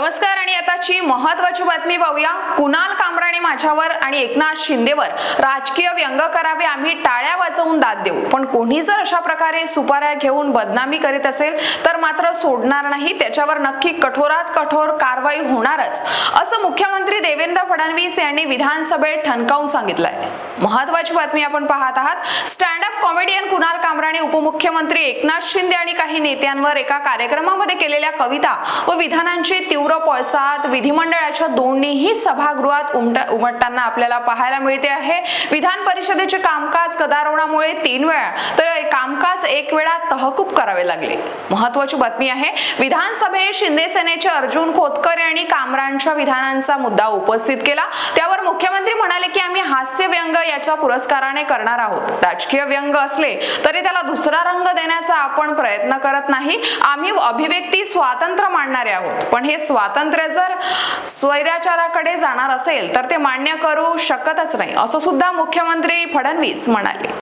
नमस्कार आणि आताची महत्वाची बातमी पाहूया. कुणाल कामराणे माझ्यावर आणि एकनाथ शिंदेवर राजकीय व्यंग करावे आम्ही टाळ्या वाजवून दाद देऊ. पण कोणी जर अशा प्रकारे सुपाऱ्या घेऊन बदनामी करीत असेल तर मात्र सोडणार नाही. त्याच्यावर नक्की कठोरात कठोर कारवाई होणारच. असं मुख्यमंत्री देवेंद्र फडणवीस यांनी विधानसभेत ठणकावून सांगितलंय. महत्वाची बातमी आपण पाहत आहात. स्टँड अप कॉमेडियन कुणाल कामराणे उपमुख्यमंत्री एकनाथ शिंदे आणि काही नेत्यांवर एका कार्यक्रमामध्ये केलेल्या कविता व विधानांची तीव्र पळसात विधिमंडळाच्या दोन्हीही सभागृहात उमट उमटताना आपल्याला पाहायला मिळते आहे. विधान परिषदेचे कामकाज गदारोळामुळे तीन वेळा. तर कामकाज एक वेळा तहकूब करावे लागले. महत्वाची बातमी आहे विधानसभेत शिंदे सेनेचे अर्जुन खोतकर यांनी कामरांच्या विधानांचा मुद्दा उपस्थित केला. त्यावर मुख्यमंत्री म्हणाले की आम्ही हास्य व्यंग याच्या पुरस्काराने करणार आहोत. राजकीय व्यंग असले तरी त्याला दुसरा रंग देण्याचा आपण प्रयत्न करत नाही. आम्ही अभिव्यक्ती स्वातंत्र्य मांडणारे आहोत. पण हे स्वातंत्र्य जर स्वैराचाराकडे जाणार असेल तर ते मान्य करू शकतच नाही असं सुद्धा मुख्यमंत्री फडणवीस म्हणाले.